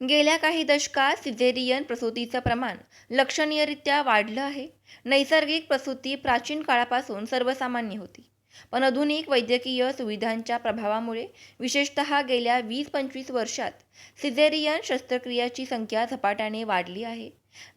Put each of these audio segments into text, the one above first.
गेल्या काही दशकात सिझेरियन प्रसूतीचं प्रमाण लक्षणीयरित्या वाढलं आहे. नैसर्गिक प्रसूती प्राचीन काळापासून सर्वसामान्य होती. पण आधुनिक वैद्यकीय सुविधांच्या प्रभावामुळे विशेषतः गेल्या वीस पंचवीस वर्षात सिझेरियन शस्त्रक्रियाची संख्या झपाट्याने वाढली आहे.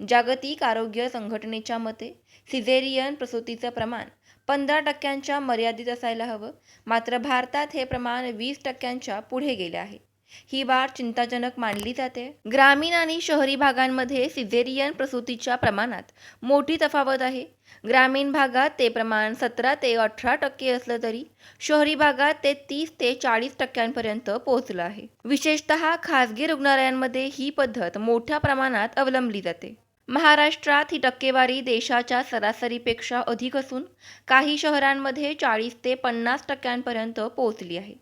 जागतिक आरोग्य संघटनेच्या मते सिझेरियन प्रसूतीचं प्रमाण पंधरा टक्क्यांच्या मर्यादित असायला हवं. मात्र भारतात हे प्रमाण वीस टक्क्यांच्या पुढे गेले आहे. ही वाढ चिंताजनक मानली जाते. ग्रामीण आणि शहरी भागांमध्ये सिझेरियन प्रसूतीच्या प्रमाणात मोठी तफावत आहे. ग्रामीण भागात ते प्रमाण सतरा ते अठरा टक्के असलं तरी शहरी भागात ते तीस ते चाळीस टक्क्यांपर्यंत पोहोचलं आहे. विशेषतः खासगी रुग्णालयांमध्ये ही पद्धत मोठ्या प्रमाणात अवलंबली जाते. महाराष्ट्रात ही टक्केवारी देशाच्या सरासरीपेक्षा अधिक असून काही शहरांमध्ये चाळीस ते पन्नास टक्क्यांपर्यंत पोहोचली आहे.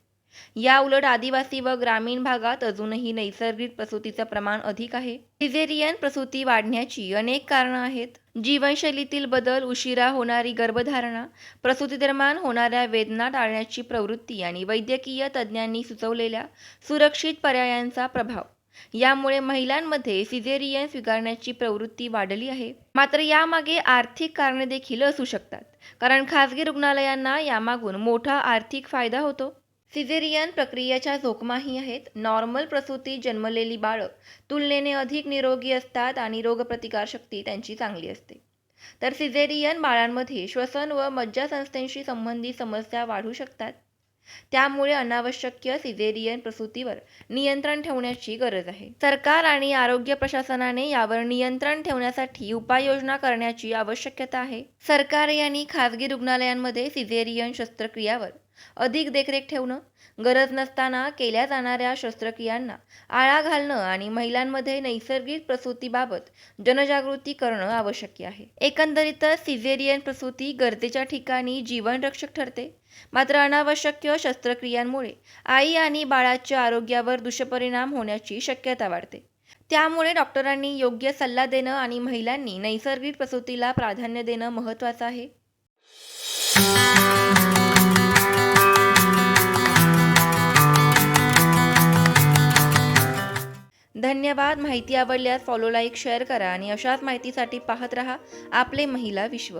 या उलट आदिवासी व ग्रामीण भागात अजूनही नैसर्गिक प्रसूतीचं प्रमाण अधिक आहे. सिझेरियन प्रसूती वाढण्याची अनेक कारणं आहेत. जीवनशैलीतील बदल उशिरा होणारी गर्भधारणा प्रसूतीदरम्यान होणाऱ्या वेदना टाळण्याची प्रवृत्ती आणि वैद्यकीय तज्ज्ञांनी सुचवलेल्या सुरक्षित पर्यायांचा प्रभाव. यामुळे महिलांमध्ये सिझेरियन स्वीकारण्याची प्रवृत्ती वाढली आहे. मात्र यामागे आर्थिक कारणे देखील असू शकतात. कारण खासगी रुग्णालयांना यामागून मोठा आर्थिक फायदा होतो. सिझेरियन प्रक्रियेच्या जोखमाही आहेत. नॉर्मल प्रसूती जन्मलेली बाळं तुलनेने अधिक निरोगी असतात आणि रोगप्रतिकारशक्ती त्यांची चांगली असते. तर सिझेरियन बाळांमध्ये श्वसन व मज्जासंस्थेशी संबंधित समस्या वाढू शकतात. त्यामुळे अनावश्यक सिझेरियन प्रसूतीवर नियंत्रण ठेवण्याची गरज आहे. सरकार आणि आरोग्य प्रशासनाने यावर नियंत्रण ठेवण्यासाठी उपाययोजना करण्याची आवश्यकता आहे. सरकार यांनी खासगी रुग्णालयांमध्ये सिझेरियन शस्त्रक्रियावर अधिक देखरेख ठेवणं गरज नसताना केल्या जाणाऱ्या शस्त्रक्रियांना आळा घालणं आणि महिलांमध्ये नैसर्गिक प्रसूतीबाबत जनजागृती करणं आवश्यक आहे. एकंदरीतच सिझेरियन प्रसूती गरजेच्या ठिकाणी जीवनरक्षक ठरते. मात्र अनावश्यक शस्त्रक्रियांमुळे आई आणि बाळाच्या आरोग्यावर दुष्परिणाम होण्याची शक्यता वाढते. त्यामुळे डॉक्टरांनी योग्य सल्ला देणं आणि महिलांनी नैसर्गिक प्रसूतीला प्राधान्य देणं महत्त्वाचं आहे. धन्यवाद माहिती आवडल्यास फॉलोला एक शेअर करा आणि अशाच माहितीसाठी पाहत रहा आपले महिला विश्व.